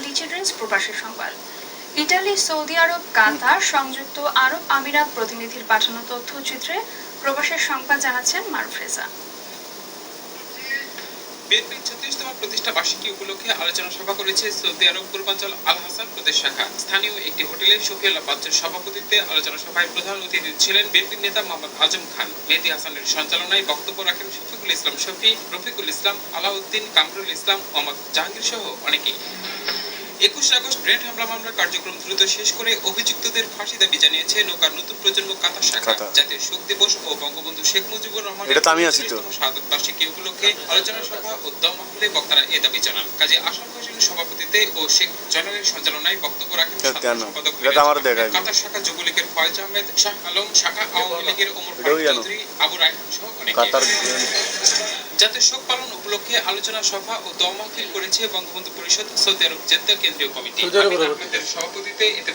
Italy children's প্রবাসী সংবাদ। Italy, Saudi আরব, কাতার সংযুক্ত আরব আমিরাত প্রতিনিধির পাঠানো তথ্যচিত্রে প্রবাসের সংবাদ জানাচ্ছেন মারুফ রেজা বিএনপির ছত্রিশতম প্রতিষ্ঠা বার্ষিকী উপলক্ষে আলোচনা সভা করেছে সৌদি আরব, পূর্বাঞ্চল আল হাসান প্রদেশ শাখা। স্থানীয় একটি হোটেলে শফিউল্লাহ বাচ্চুর সভাপতিত্বে আলোচনা সভায় প্রধান অতিথি ছিলেন বিএনপির নেতা মোহাম্মদ আজম খান। মেহেদি হাসানের সঞ্চালনায় বক্তব্য রাখেন শফিকুল ইসলাম শফি, রফিকুল ইসলাম, আলাউদ্দিন কামরুল ইসলাম, মোহাম্মদ জাহাঙ্গীর সহ অনেকেই। একুশে আগস্ট ব্রেন্ট হামলা মামলার কার্যক্রম দ্রুত শেষ করে অভিযুক্তদের ফাঁসি দাবি জানিয়েছে নৌকার নতুন প্রজন্ম কাতার শাখা জাতীয় শোক দিবস ও বঙ্গবন্ধু শেখ মুজিবুর রহমান এটা তো আমি আছি তো। শাহাদত বার্ষিকী উপলক্ষে আলোচনা সভা ও দম মাহফিলে বক্তারা এ দাবি জানান কাজী আশরাফ হোসেনের সভাপতিত্বে ও শেখ জয়নালের সঞ্চালনায় বক্তব্য রাখেন? সম্পাদক। কাতার শাখা যুবলীগের ফয়েজ আহমেদ শাহ আলম শাখা আওয়ামী লীগের ওমর ফারুক চৌধুরী আবু রায়হান সহ অনেকে জাতীয় শোক উপলক্ষে আলোচনা সভা ও মাহফিল করেছে Bangabandhu Parishad Saudi Arab Jeddah কেন্দ্রীয় কমিটি। সভাপতিতে আমির আহমেদের সভাপতিত্বে এতে